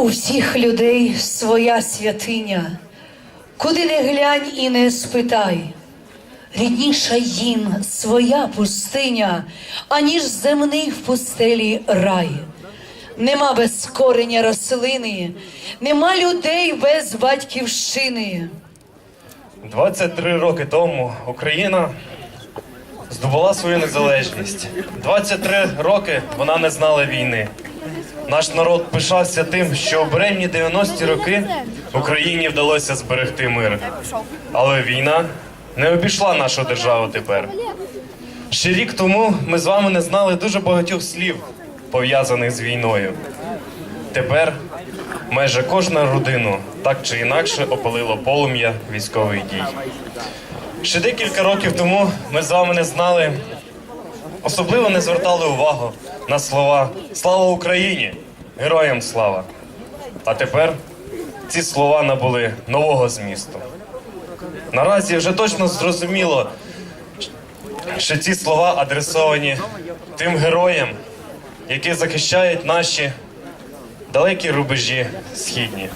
У всіх людей своя святиня, куди не глянь і не спитай. Рідніша їм своя пустиня, аніж земний в пустелі рай. Нема без кореня рослини, нема людей без батьківщини. 23 роки тому Україна здобула свою незалежність. 23 роки вона не знала війни. Наш народ пишався тим, що в буремні 90-ті роки Україні вдалося зберегти мир. Але війна не обійшла нашу державу тепер. Ще рік тому ми з вами не знали дуже багатьох слів, пов'язаних з війною. Тепер майже кожна родину так чи інакше опалило полум'я військових дій. Ще декілька років тому ми з вами не знали, особливо не звертали увагу на слова Слава Україні! Героям слава! А тепер ці слова набули нового змісту. Наразі вже точно зрозуміло, що ці слова адресовані тим героям, які захищають наші далекі рубежі східні.